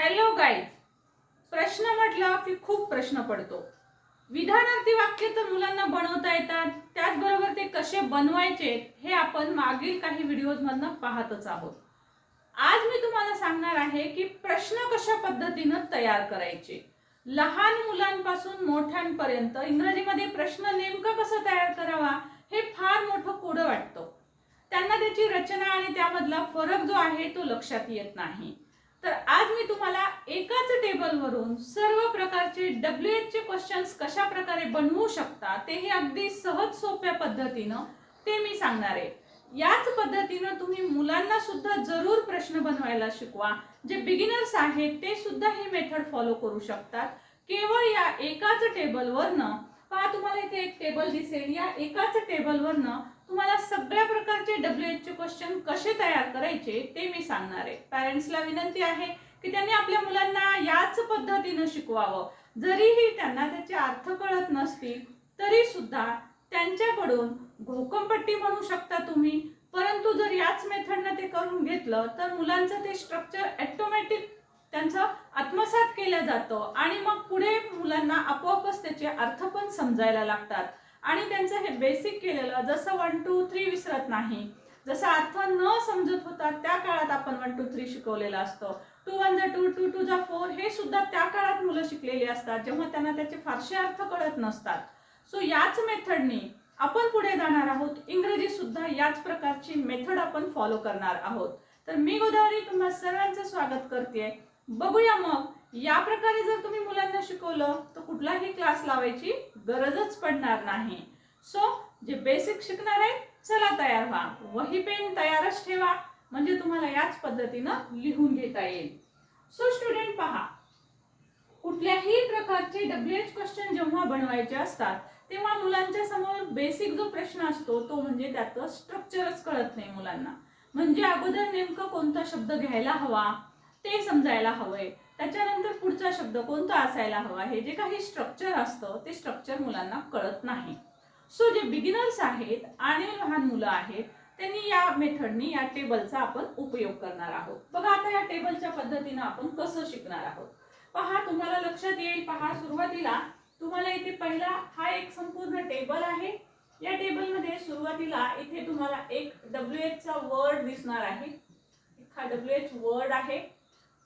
Hello guys प्रश्न म्हटलं की खूप प्रश्न पडतो. विधानार्थी वाक्य तर मुलांना बनवता येतात. त्याचबरोबर ते कसे बनवायचे हे आपण मागील काही व्हिडिओजमधनं पाहतच आहोत. आज मी तुम्हाला सांगणार आहे की प्रश्न कशा पद्धतीनं तयार करायचे. लहान मुलांपासून मोठ्यांपर्यंत इंग्रजीमध्ये प्रश्न नेमका कसा तयार करावा हे फार मोठं कोडं वाटतं. त्यांना त्याची रचना आणि त्यामधला फरक जो आहे तो लक्षात येत नाही. तर आज मी तुम्हाला एकाच टेबलवरून सर्व प्रकारचे डब्ल्यू एच चे क्वेश्चन्स कशा प्रकारे बनवू शकता तेही अगदी सहज सोप्या पद्धतीनं ते मी सांगणार आहे. याच पद्धतीनं तुम्ही मुलांना सुद्धा जरूर प्रश्न बनवायला शिकवा. जे बिगिनर्स आहेत ते सुद्धा ही मेथड फॉलो करू शकतात. केवळ या एकाच टेबलवरनं पहा तुम्हाला इथे एक टेबल दिसेल. या एकाच टेबलवरनं तुम्हाला सगळ्या प्रकारचे डब्ल्यू एच चे क्वेश्चन कसे तयार करायचे ते मी सांगणार आहे. पॅरेंट्सला विनंती आहे की त्यांनी आपल्या मुलांना याच पद्धतीनं शिकवावं. जरीही त्यांना त्याचे अर्थ कळत नसतील तरी सुद्धा त्यांच्याकडून घोकंपट्टी म्हणू शकता तुम्ही. परंतु जर याच मेथडनं ते करून घेतलं तर मुलांचं ते स्ट्रक्चर ॲटोमॅटिक त्यांचं आत्मसात केलं जातं. आणि मग पुढे मुलांना आपोआपच त्याचे अर्थ पण समजायला लागतात. आणि त्यांचं हे बेसिक केलेलं जसं वन टू थ्री विसरत नाही जसं अर्थ न समजत होता त्या काळात आपण वन टू थ्री शिकवलेलं असतं. टू वन जा टू टू टू जा फोर हे सुद्धा त्या काळात मुलं शिकलेली असतात जेव्हा त्यांना त्याचे फारसे अर्थ कळत नसतात. सो याच मेथडनी आपण पुढे जाणार आहोत. इंग्रजी सुद्धा याच प्रकारची मेथड आपण फॉलो करणार आहोत. तर मी गोदावरी तुम्हा सर्वांचं स्वागत करते. बघूया मग या प्रकारे जर तुम्ही मुलांना शिकवलं तर कुठलाही क्लास लावायची गरजच पडणार नाही. सो जे बेसिक शिकणार आहे चला तयार व्हा. वही पेन तयारच ठेवा. म्हणजे तुम्हाला याच पद्धतीनं लिहून घेता येईल. सो स्टुडंट पहा. कुठल्याही प्रकारचे डब्ल्यू एच क्वेश्चन जेव्हा बनवायचे असतात तेव्हा मुलांच्या समोर बेसिक जो प्रश्न असतो तो म्हणजे त्याचं स्ट्रक्चरच कळत नाही मुलांना. म्हणजे अगोदर नेमकं कोणता शब्द घ्यायला हवा ते समजायला हवंय. त्याच्यानंतर पुढचा शब्द कोणता असायला हवा? हे जे काही स्ट्रक्चर असतं ते स्ट्रक्चर मुलांना कळत नाही. सो जे बिगिनर्स आहेत आणि लहान मुलं आहेत त्यांनी या मेथडनी या टेबलचा आपण उपयोग करणार आहोत. बघा आता या टेबलच्या पद्धतीनं आपण कसं शिकणार आहोत? पहा तुम्हाला लक्षात येईल. पहा सुरुवातीला तुम्हाला इथे पहिला हा एक संपूर्ण टेबल आहे. या टेबलमध्ये सुरुवातीला इथे तुम्हाला एक डब्ल्यू एचचा वर्ड दिसणार आहे. हा डब्ल्यू एच वर्ड आहे.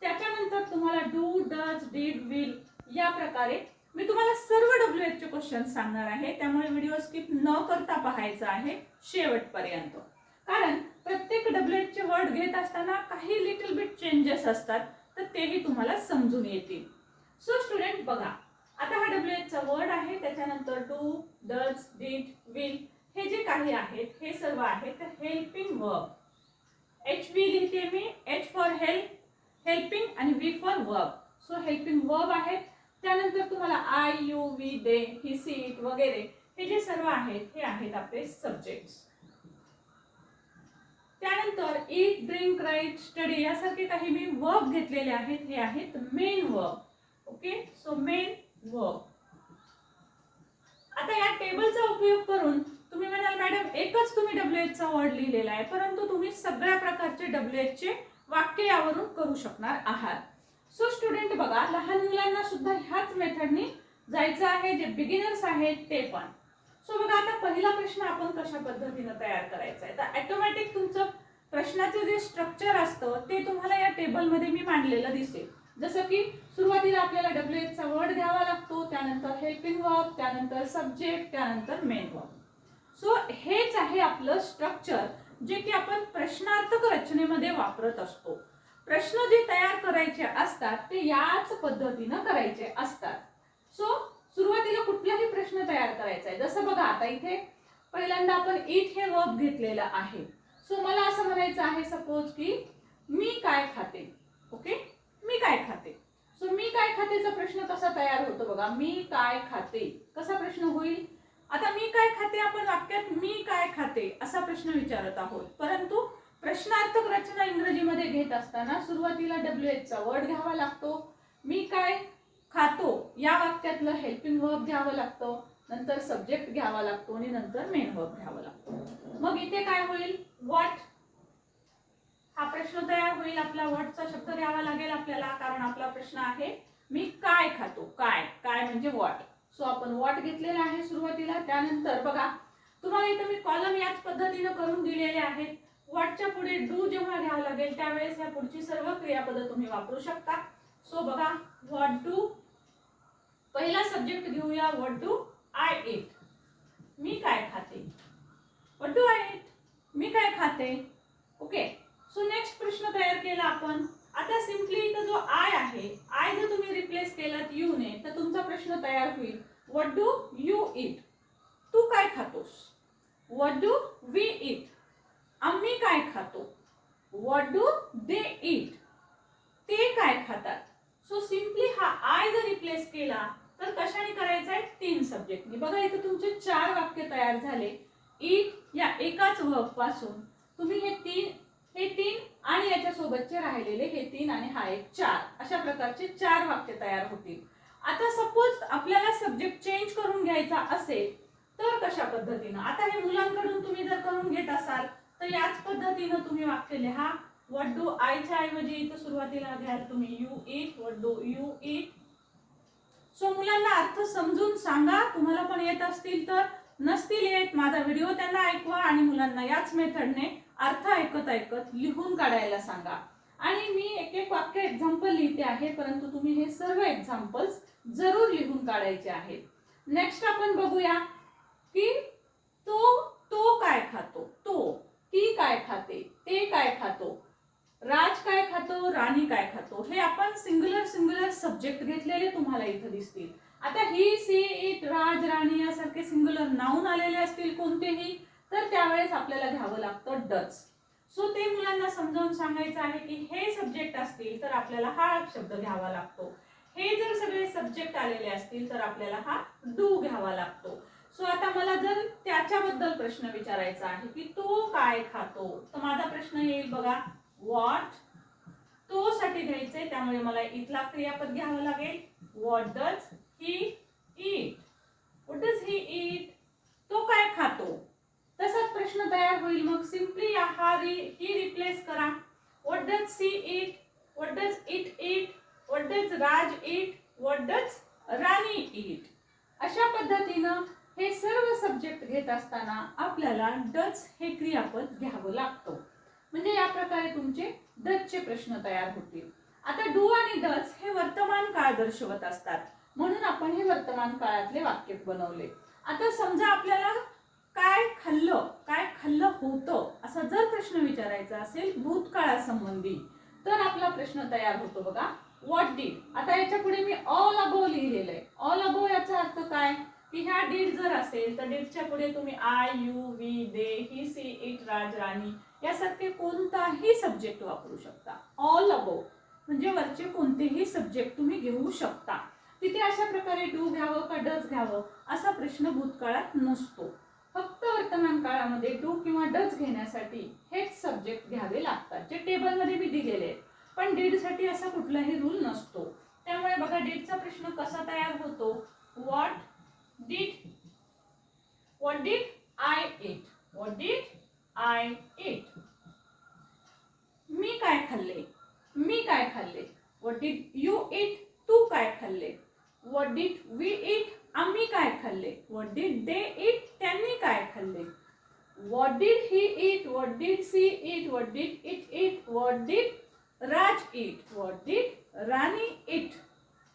त्याच्यानंतर तुम्हाला डू डज डीड विल या प्रकारे मी तुम्हाला सर्व डब्ल्यू एच चे क्वेश्चन सांगणार आहे. त्यामुळे व्हिडिओ स्किप न करता पाहायचा आहे शेवटपर्यंत. कारण प्रत्येक डब्ल्यू एच चे वर्ड घेत असताना काही लिटिल बिट चेंजेस असतात तर तेही तुम्हाला समजून येतील. सो स्टुडंट बघा. आता हा डब्ल्यू एच चा वर्ड आहे त्याच्यानंतर डू डज डीड विल हे जे काही आहेत हे सर्व आहेत तर हेल्पिंग वर्ब एच व्ही लिहिते मी एच फॉर हेल्प हेल्पिंग आणि V for verb so helping verb आहेत. त्यानंतर तुम्हाला I you we they he she it वगैरे हे जे सर्व आहेत हे आहेत आपले सब्जेक्ट त्यानंतर ईट ड्रिंक राईट स्टडी यासारखे काही मी वर्ब घेतलेले आहेत. हे आहेत main verb okay so main verb आता या टेबलचा उपयोग करून तुम्ही म्हणाल मॅडम एकच तुम्ही डब्ल्यू चा वर्ड लिहिलेला आहे परंतु तुम्ही सगळ्या प्रकारचे डब्ल्यू चे वाक्य यावरून करू शकणार आहात. सो स्टुडंट बघा लहान मुलांना सुद्धा ह्याच मेथडनी जायचं आहे जे बिगिनर्स आहेत ते पण. सो बघा आता पहिला प्रश्न आपण कशा पद्धतीनं तयार करायचा आहे? तर ॲटोमॅटिक तुमचं प्रश्नाचं जे स्ट्रक्चर असतं ते तुम्हाला या टेबलमध्ये मी मांडलेलं दिसेल. जसं की सुरुवातीला आपल्याला डब्ल्यू चा वर्ड घ्यावा लागतो त्यानंतर हेल्पिंग वर्ब त्यानंतर सब्जेक्ट त्यानंतर मेन वर्ब सो हेच आहे आपलं स्ट्रक्चर जे की आपण प्रश्नार्थक रचनेमध्ये वापरत असतो. प्रश्न जे तयार करायचे असतात ते याच पद्धतीनं करायचे असतात. सो सुरुवातीला कुठलाही प्रश्न तयार करायचा आहे जसं बघा आता इथे पहिल्यांदा आपण इट हे वर्ब घेतलेलं आहे. सो मला असं म्हणायचं आहे सपोज की मी काय खाते? ओके मी काय खाते? सो मी काय खातेचा प्रश्न कसा तयार होतो बघा? मी काय खाते? कसा प्रश्न होईल? आता मी काय खाते? आपण वाक्यात मी काय खाते? असा प्रश्न विचारत आहोत. परंतु प्रश्नार्थक रचना इंग्रजीमध्ये घेत असताना सुरुवातीला डब्ल्यू एच चा वर्ड घ्यावा लागतो. मी काय खातो? या वाक्यातलं हेल्पिंग वर्ब घ्यावं लागतं. नंतर सब्जेक्ट घ्यावा लागतो आणि नंतर मेन वर्ब घ्यावा लागतो. मग इथे काय होईल? वॉट हा प्रश्न तयार होईल. आपला व्हॉटचा शब्द घ्यावा लागेल आपल्याला कारण आपला प्रश्न आहे मी काय खातो? काय? काय म्हणजे वॉट सो आपण वॉट घेतलेला आहे सुरुवातीला. त्यानंतर बघा तुम्हाला इथं मी कॉलम याच पद्धतीनं करून दिलेले आहेत. वॉटच्या पुढे डू जेव्हा घ्यावं लागेल त्यावेळेस ह्या पुढची सर्व क्रियापद तुम्ही वापरू शकता. सो बघा वॉट डू पहिला सब्जेक्ट घेऊया वॉट डू आय एट मी काय खाते? वॉट डू आय एट मी काय खाते? ओके सो नेक्स्ट प्रश्न तयार केला आपण आता सिम्पली इथं जो आय आहे आय जर तुम्ही रिप्लेस केलात तर तुमचा प्रश्न तयार होईल. व्हॉट डू यू इट तू काय खातोस? व्हॉट डू वी इट आम्ही काय खातो? व्हॉट डू दे इट ते काय खातात? सो सिम्पली हा आय जर रिप्लेस केला तर कशाने करायचा आहे? तीन सब्जेक्टनी बघा इथं तुमचे चार वाक्य तयार झाले. इट या एकाच वर्कपासून तुम्ही हे तीन हे तीन आणि याच्या सोबतचे राहिलेले हे तीन आणि हा एक चार. अशा प्रकारचे चार वाक्य तयार होतील. आता सपोज आपल्याला सब्जेक्ट चेंज करून घ्यायचा असेल तर कशा पद्धतीनं? आता हे मुलांकडून तुम्ही जर करून घेत असाल तर याच पद्धतीनं तुम्ही वाक्य लिहा. वट डू आयच्या ऐवजी इथं सुरुवातीला घ्याल तुम्ही. You eat what do you eat so मुलांना अर्थ समजून सांगा. तुम्हाला पण येत असतील तर नसतील येत. माझा व्हिडिओ त्यांना ऐकवा आणि मुलांना याच मेथडने अर्थ ऐकत ऐकत लिहून काढायला सांगा. आणि मी एक एक वाक्य एक्झाम्पल लिहिते आहे परंतु तुम्ही हे सर्व एक्झाम्पल्स जरूर लिहून काढायचे आहेत नेक्स्ट आपण बघूया की तो तो काय खातो? तो ती काय खाते? ते काय खातो? राज काय खातो? राणी काय खातो? हे आपण सिंग्युलर सिंग्युलर सब्जेक्ट घेतलेले तुम्हाला इथं दिसतील. आता ही सी इट राज राणी यासारखे सिंग्युलर नाऊन आलेले असतील कोणतेही तर त्यावेळेस आपल्याला घ्यावं लागतं डच. सो ते मुलांना समजावून सांगायचं आहे की हे सब्जेक्ट असतील तर आपल्याला हा शब्द घ्यावा लागतो. हे जर सगळे सब्जेक्ट आलेले असतील तर आपल्याला हा डू घ्यावा लागतो. सो आता मला जर त्याच्याबद्दल प्रश्न विचारायचा आहे की तो काय खातो? तर माझा प्रश्न येईल बघा. वॉट तो साठी घ्यायचंय त्यामुळे मला इथला क्रियापद घ्यावं लागेल. What does he eat what does he eat तो काय खातो? तसाच प्रश्न तयार होईल. मग सिम्पली हा रि ही रिप्लेस करा. What does she eat what does it eat what does Raj eat what does Rani eat अशा पद्धतीनं हे सर्व सब्जेक्ट घेत असताना आपल्याला डच हे क्रियापद घ्यावं लागतं. म्हणजे या प्रकारे तुमचे डचचे प्रश्न तयार होतील. आता डू आणि डच हे वर्तमान काळ दर्शवत असतात. म्हणून आपण हे वर्तमान काळातले वाक्य बनवले. आता समजा आपल्याला काय खाल्लं काय खाल्लं होतं असा जर प्रश्न विचारायचा असेल भूतकाळासंबंधी तर आपला प्रश्न तयार होतो बघा. व्हॉट डीड आता याच्यापुढे मी ऑल अबो लिहिलेलं आहे ऑल अबो याचा अर्थ काय? की ह्या डीड जर असेल तर डीडच्या पुढे तुम्ही I you we they he she it Raj Rani यासारखे कोणताही सब्जेक्ट वापरू शकता. ऑल अबो म्हणजे वरचे कोणतेही सब्जेक्ट तुम्ही घेऊ शकता. तिथे अशा प्रकारे डू घ्यावं का डच घ्यावं असा प्रश्न भूतकाळात नसतो. फक्त वर्तमान काळामध्ये डू किंवा डच घेण्यासाठी हेच सब्जेक्ट घ्यावे लागतात जे टेबलमध्ये मी दिलेले आहेत. पण डीडसाठी असा कुठलाही रूल नसतो. त्यामुळे बघा डीडचा प्रश्न कसा तयार होतो? What did what did I eat what did I eat मी काय खाल्ले? मी काय खाल्ले? व्हॉट डीड यू इट तू काय खाल्ले? व्हॉट डीड वी इट आम्ही काय खाल्ले? वॉट डीड दे इट त्यांनी काय खाल्ले? What did he eat what did she eat what did it eat what did Raj eat what did Rani eat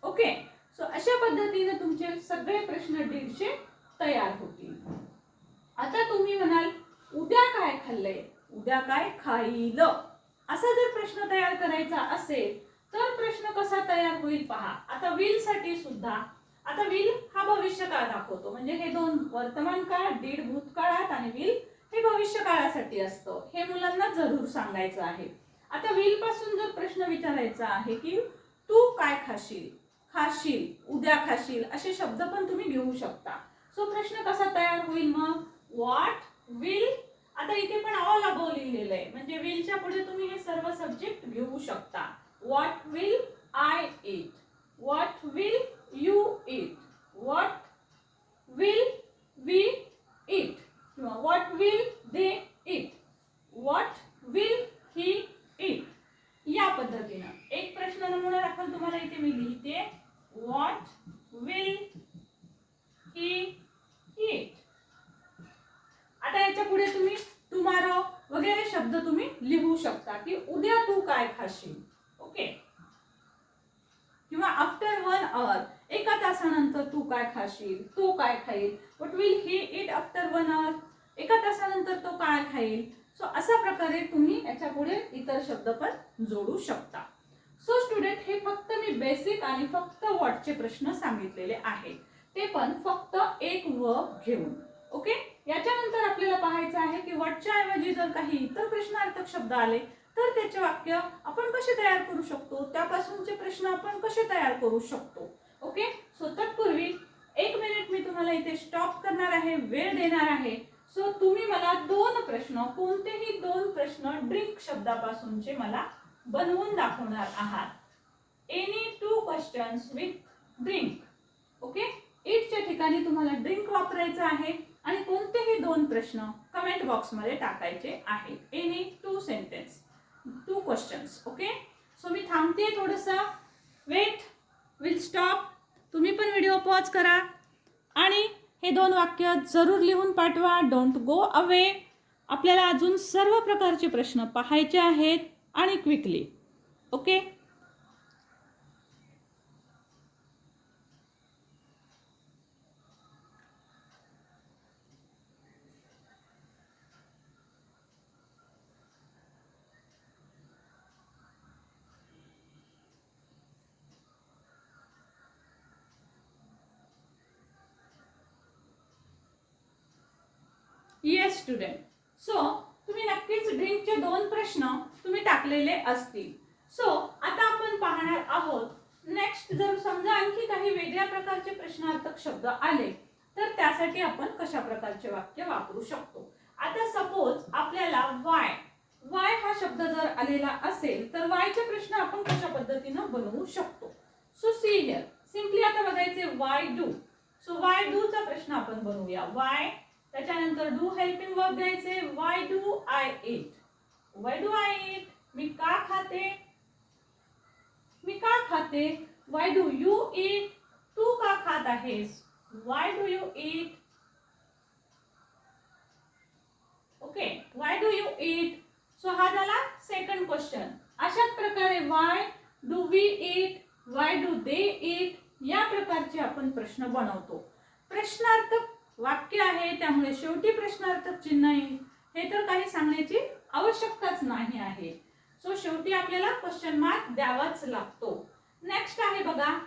okay so अशा पद्धतीने तुमचे सगळे प्रश्न दीडशे तयार होतील. आता तुम्ही म्हणाल उद्या काय खाल्लंय उद्या काय खाईल? असा जर प्रश्न तयार करायचा असेल तर प्रश्न कसा तयार होईल पहा. आता विलसाठी सुद्धा आता विल हा भविष्य काळ दाखवतो. म्हणजे हे दोन वर्तमान काळ दीड भूतकाळात आणि विल हे भविष्य काळासाठी असतं. हे मुलांना जरूर सांगायचं आहे. आता विलपासून जर प्रश्न विचारायचा आहे की तू काय खाशील? खाशील? उद्या खाशील? असे शब्द पण तुम्ही घेऊ शकता. सो प्रश्न कसा तयार होईल मग? व्हॉट विल आता इथे पण ऑल अबो लिहिलेलं आहे. म्हणजे विलच्या पुढे तुम्ही हे सर्व सब्जेक्ट घेऊ शकता. What will I eat what will you eat what will we eat किंवा what will they eat what will he eat या पद्धतीनं. एक प्रश्न म्हणून तुम्हाला इथे मी लिहिते. वॉट विल ही इट आता याच्यापुढे तुम्ही टुमारो वगैरे शब्द तुम्ही लिहू शकता की उद्या तू काय खाशील? ओके किंवा आफ्टर वन आवर एका तासानंतर तू काय खाशील? तो काय खाईल? What will he eat after one hour एका तासानंतर तो काय खाईल? सो अशा प्रकारे तुम्ही याच्यापुढे इतर शब्द पण जोडू शकता. सो स्टुडंट हे फक्त मी बेसिक आणि फक्त वॉटचे प्रश्न सांगितलेले आहेत. ते पण फक्त एक व घेऊन. ओके याच्यानंतर आपल्याला पाहायचं आहे की वॉटच्या ऐवजी जर काही इतर प्रश्नार्थक शब्द आले तर त्याचे वाक्य आपण कसे तयार करू शकतो? त्यापासूनचे प्रश्न आपण कसे तयार करू शकतो? ओके? सो तत्पूर्वी एक मिनिट मी तुम्हाला इथे स्टॉप करणार आहे वेळ देणार आहे. सो तुम्ही मला दोन प्रश्न कोणतेही दोन प्रश्न ड्रिंक शब्दापासूनचे मला बनवून दाखवणार आहात. Any two questions with drink okay? इटच्या ठिकाणी तुम्हाला ड्रिंक वापरायचं आहे आणि कोणतेही दोन प्रश्न कमेंट बॉक्समध्ये टाकायचे आहेत. Any two sentence two questions okay? So मी थांबते थोडंसं. Wait will stop. तुम्ही पण व्हिडिओ पॉज करा. आणि हे दोन वाक्य जरूर लिहून पाठवा. डोंट गो अवे आपल्याला अजून सर्व प्रकारचे प्रश्न पाहायचे आहेत आणि quickly okay yes student so तुम्ही नक्कीच ड्रिंकचे दोन प्रश्न तुम्ही टाकलेले असतील. सो आता आपण पाहणार आहोत नेक्स्ट जर समजा आणखी काही वेगळ्या प्रकारचे प्रश्नार्थक शब्द आले तर त्यासाठी आपण कशा प्रकारचे वाक्य वापरू शकतो? आता सपोज आपल्याला वाय वाय हा शब्द जर आलेला असेल तर वायचे प्रश्न आपण कशा पद्धतीनं बनवू शकतो? सो सी हिअर सिम्पली आता बघायचे why do so why do चा प्रश्न आपण बनवूया. वाय त्याच्यानंतर डू हेल्पिंग वर्ब द्यायचे. Why do I ate why do I ate मी का खाते? मी का खाते? वाय डू यू इट तू का खात आहेस? Why do you eat okay why do you eat so हा झाला सेकंड क्वेश्चन अशाच प्रकारे why do we eat why do they eat या प्रकारचे आपण प्रश्न बनवतो. प्रश्नार्थक वाक्य आहे त्यामुळे शेवटी प्रश्नार्थक चिन्ह येईल हे तर काही सांगण्याची आवश्यकताच नाही आहे. सो शेवटी आपल्याला क्वेश्चन मार्क द्यावाच लागतो. नेक्स्ट आहे बघा.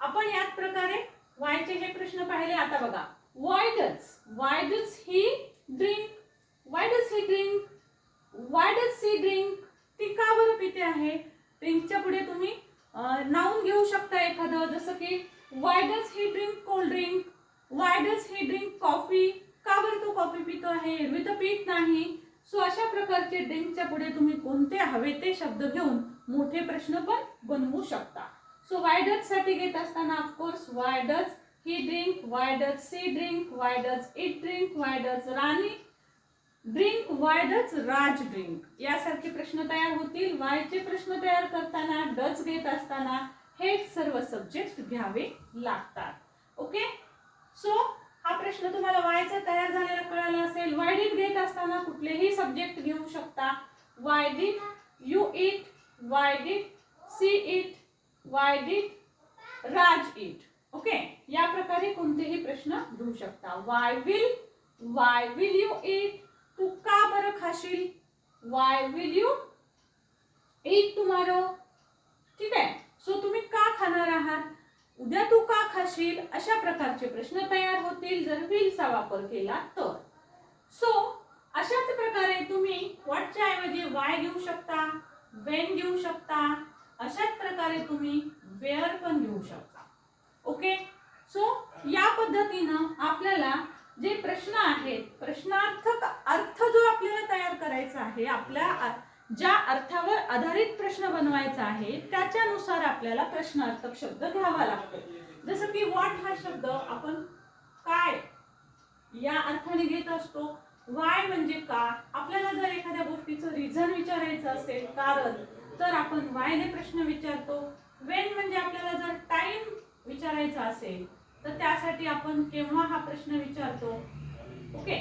आपण याच प्रकारे वायचे हे प्रश्न पाहिले. आता बघा. Why does why does he drink why does he drink why does she drink ती का बरं पिते आहे? ड्रिंकच्या पुढे तुम्ही नाऊन घेऊ शकता एखादं. जसं की why does he drink cold drink why does he drink coffee का बरं तो कॉफी पितो आहे? एरवी तर पित नाही. सो अशा प्रकारचे ड्रिंकच्या पुढे तुम्ही कोणते हवे ते शब्द घेऊन मोठे प्रश्न पण बनवू शकता. सो वाय डजसाठी घेत असताना of course why does he drink why does she drink why does it drink why does Rani drink why does Raj drink यासारखे प्रश्न तयार होतील. वायचे प्रश्न तयार करताना डज घेत असताना हे सर्व सब्जेक्ट घ्यावे लागतात. ओके सो हा प्रश्न तुम्हाला व्हायचा तयार झालेला कळाला असेल. वाय डीट घेत असताना कुठलेही सब्जेक्ट घेऊ शकता? Why did you eat why did she eat why did Raj eat okay या प्रकारे कोणतेही प्रश्न घेऊ शकता. Why will why will you eat तू का बरं खाशील? Why will you eat tomorrow ठीक आहे? सो तुम्ही का खाणार आहात? उद्या तू का खाशील? अशा प्रकारचे प्रश्न तयार होतील जर विलचा वापर केला तर. सो अशाच प्रकारे तुम्ही वॉटच्या ऐवजी वाय घेऊ शकता वेन घेऊ शकता अशाच प्रकारे तुम्ही वेअर पण घेऊ शकता. ओके सो या पद्धतीनं आपल्याला जे प्रश्न आहेत प्रश्नार्थक अर्थ जो आपल्याला तयार करायचा आहे आपल्या ज्या अर्थावर आधारित प्रश्न बनवायचा आहे त्याच्यानुसार आपल्याला प्रश्नार्थक शब्द घ्यावा लागतो. जसं की वॉट हा शब्द आपण काय या अर्थाने घेत असतो? वाय म्हणजे का? आपल्याला जर एखाद्या गोष्टीचं रिझन विचारायचं असेल कारण तर आपण वायने प्रश्न विचारतो. वेन म्हणजे आपल्याला जर टाइम विचारायचा असेल तर त्यासाठी आपण केव्हा हा प्रश्न विचारतो? ओके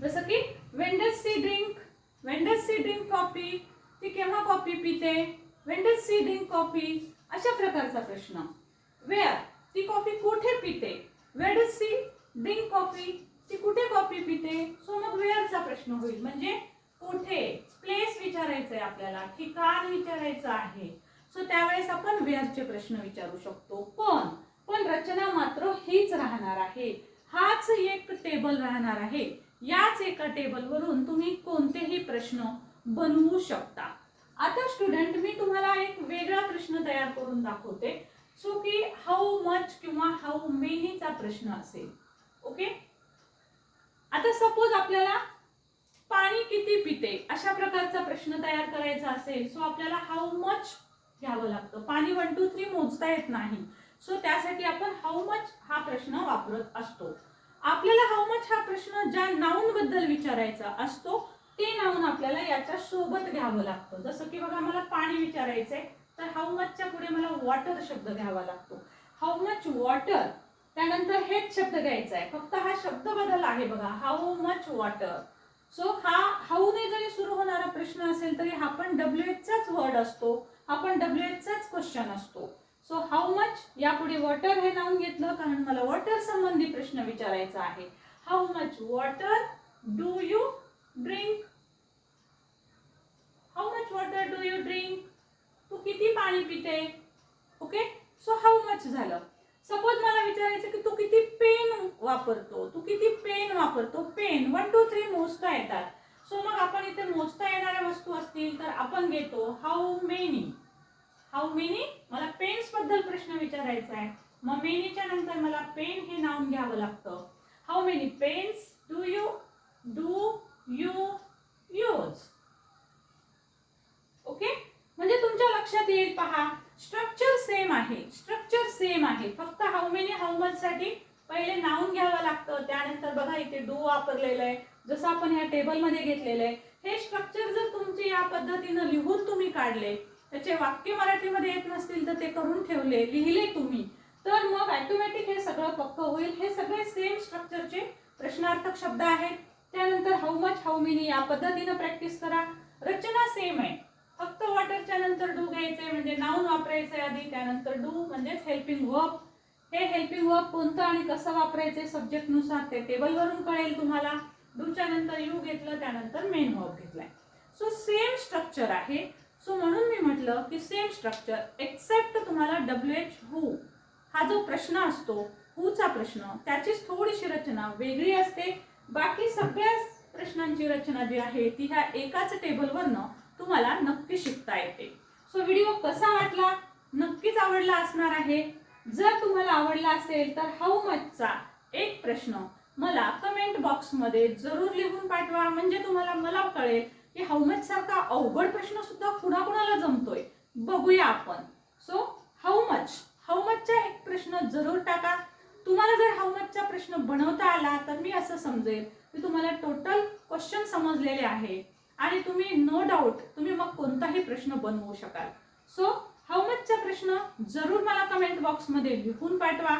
जसं की when does she drink when does she drink coffee ती केव्हा कॉफी पिते? वेंडस सी ड्रिंक कॉफी अशा प्रकारचा प्रश्न. वेअर ती कॉफी कुठे पिते? Where does she drink coffee ती कुठे कॉफी पिते? सो मग वेअरचा प्रश्न होईल? म्हणजे कुठे? प्लेस विचारायचं आहे आपल्याला. ठिकाण विचारायचं आहे. सो त्यावेळेस आपण वेअरचे प्रश्न विचारू शकतो. पण पण रचना मात्र हीच राहणार आहे. हाच एक टेबल राहणार आहे. याच एका टेबलवरून तुम्ही कोणतेही प्रश्न बनवू शकता. आता स्टुडंट मी तुम्हाला एक वेगळा प्रश्न तयार करून दाखवते. सो की हाऊ मच किंवा हाऊ मेनीचा प्रश्न असेल. ओके आता सपोज आपल्याला पाणी किती पिते? अशा प्रकारचा प्रश्न तयार करायचा असेल सो आपल्याला हाऊ मच घ्यावं लागतं. पाणी वन टू थ्री मोजता येत नाही. सो त्यासाठी आपण हाऊ मच हा प्रश्न वापरत असतो. आपल्याला हाऊ मच हा प्रश्न ज्या नाऊन बद्दल विचारायचा असतो ते नाऊन आपल्याला याच्या सोबत घ्यावं लागतं. जसं की बघा मला पाणी विचारायचंय तर हाऊ मचच्या पुढे मला वॉटर शब्द घ्यावा लागतो. हाऊ मच वॉटर त्यानंतर हेच शब्द घ्यायचा आहे फक्त हा शब्द बदल आहे बघा. हाऊ मच वॉटर सो हा हाऊने जरी सुरू होणारा प्रश्न असेल तरी हा पण डब्ल्यू एचचाच वर्ड असतो. हा पण डब्ल्यू एचचाच क्वेश्चन असतो. सो हाऊ मच यापुढे वॉटर हे नाव घेतलं? कारण मला वॉटर संबंधी प्रश्न विचारायचा आहे. How much water do you drink how much water do you drink तू किती पाणी पिते? ओके सो हाऊ मच झालं? सपोज मला विचारायचं की तू किती पेन वापरतो? तू किती पेन वापरतो? पेन वन टू थ्री मोजता येतात. सो मग आपण इथे मोजता येणाऱ्या वस्तू असतील तर आपण घेतो हाऊ मेनी हाऊ मेनी बद्दल प्रश्न विचारायचा आहे. मग मेनीच्या नंतर मला पेन हे नाव घ्यावं लागतं. How many pens do you do you use okay म्हणजे तुमच्या लक्षात येईल पहा. स्ट्रक्चर सेम आहे. स्ट्रक्चर सेम आहे. फक्त हाऊ मेनी हाऊ मच साठी पहिले नाऊन घ्यावं लागतं. त्यानंतर बघा इथे डू वापरलेलं आहे. जसं आपण ह्या टेबलमध्ये घेतलेलं आहे. हे स्ट्रक्चर जर तुमचे या पद्धतीनं लिहून तुम्ही काढले त्याचे वाक्य मराठीमध्ये येत नसतील तर ते करून ठेवले लिहिले तुम्ही. तर मग ॲटोमॅटिक हे सगळं पक्क होईल. हे सगळे सेम स्ट्रक्चरचे प्रश्नार्थक शब्द आहेत. त्यानंतर हाऊ मच हाऊ मिनी या पद्धतीनं प्रॅक्टिस करा. रचना सेम आहे. फक्त वॉटरच्या नंतर डू घ्यायचंय म्हणजे नाऊन वापरायचे आधी त्यानंतर डू म्हणजेच हेल्पिंग वर्ब हे हेल्पिंग वर्ब कोणतं आणि कसं वापरायचे सब्जेक्टनुसार ते टेबलवरून कळेल तुम्हाला. डूच्या नंतर यू घेतलं त्यानंतर मेन वर्ब घेतलाय. सो सेम स्ट्रक्चर आहे. सो म्हणून मी म्हटलं की सेम स्ट्रक्चर एक्सेप्ट तुम्हाला डब्ल्यू एच हू हा जो प्रश्न असतो हूचा प्रश्न त्याचीच थोडीशी रचना वेगळी असते. बाकी सगळ्या प्रश्नांची रचना जी आहे ती ह्या एकाच टेबलवरनं तुम्हाला नक्की शिकता येते. सो व्हिडिओ कसा वाटला? नक्कीच आवडला असणार आहे. जर तुम्हाला आवडला असेल तर हाऊ मचचा एक प्रश्न मला कमेंट बॉक्समध्ये जरूर लिहून पाठवा. म्हणजे तुम्हाला मला कळेल की हाऊ मच सारखा अवघड प्रश्न सुद्धा कुणाकुणाला जमतोय? बघूया आपण. सो हाऊ मच हाऊ मचचा एक प्रश्न जरूर टाका. तुम्हाला जर हाऊ मचचा प्रश्न बनवता आला तर मी असं समजेल की तुम्हाला टोटल क्वेश्चन समजलेले आहे. आणि तुम्ही नो डाऊट तुम्ही मग कोणताही प्रश्न बनवू शकाल. सो हाऊ मचचा प्रश्न जरूर मला कमेंट बॉक्समध्ये लिहून पाठवा.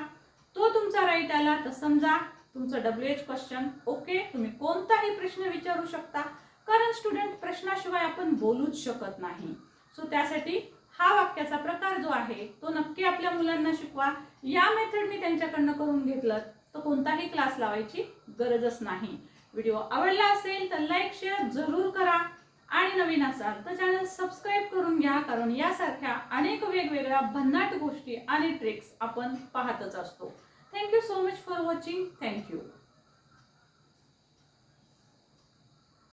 तो तुमचा राईट आला तर समजा तुमचं डब्ल्यू एच क्वेश्चन ओके तुम्ही कोणताही प्रश्न विचारू शकता. कारण स्टुडंट प्रश्नाशिवाय आपण बोलूच शकत नाही. सो त्यासाठी हा वाक्याचा प्रकार जो आहे तो नक्की आपल्या मुलांना शिकवा. या मेथडने त्यांच्याकडनं करून घेतलं तर कोणताही क्लास लावायची गरजच नाही. व्हिडिओ आवडला असेल तर लाईक शेअर जरूर करा. आणि नवीन असाल तर चॅनल सबस्क्राईब करून घ्या कारण यासारख्या अनेक वेगवेगळ्या भन्नाट गोष्टी आणि ट्रिक्स आपण पाहतच असतो. Thank you so much for watching thank you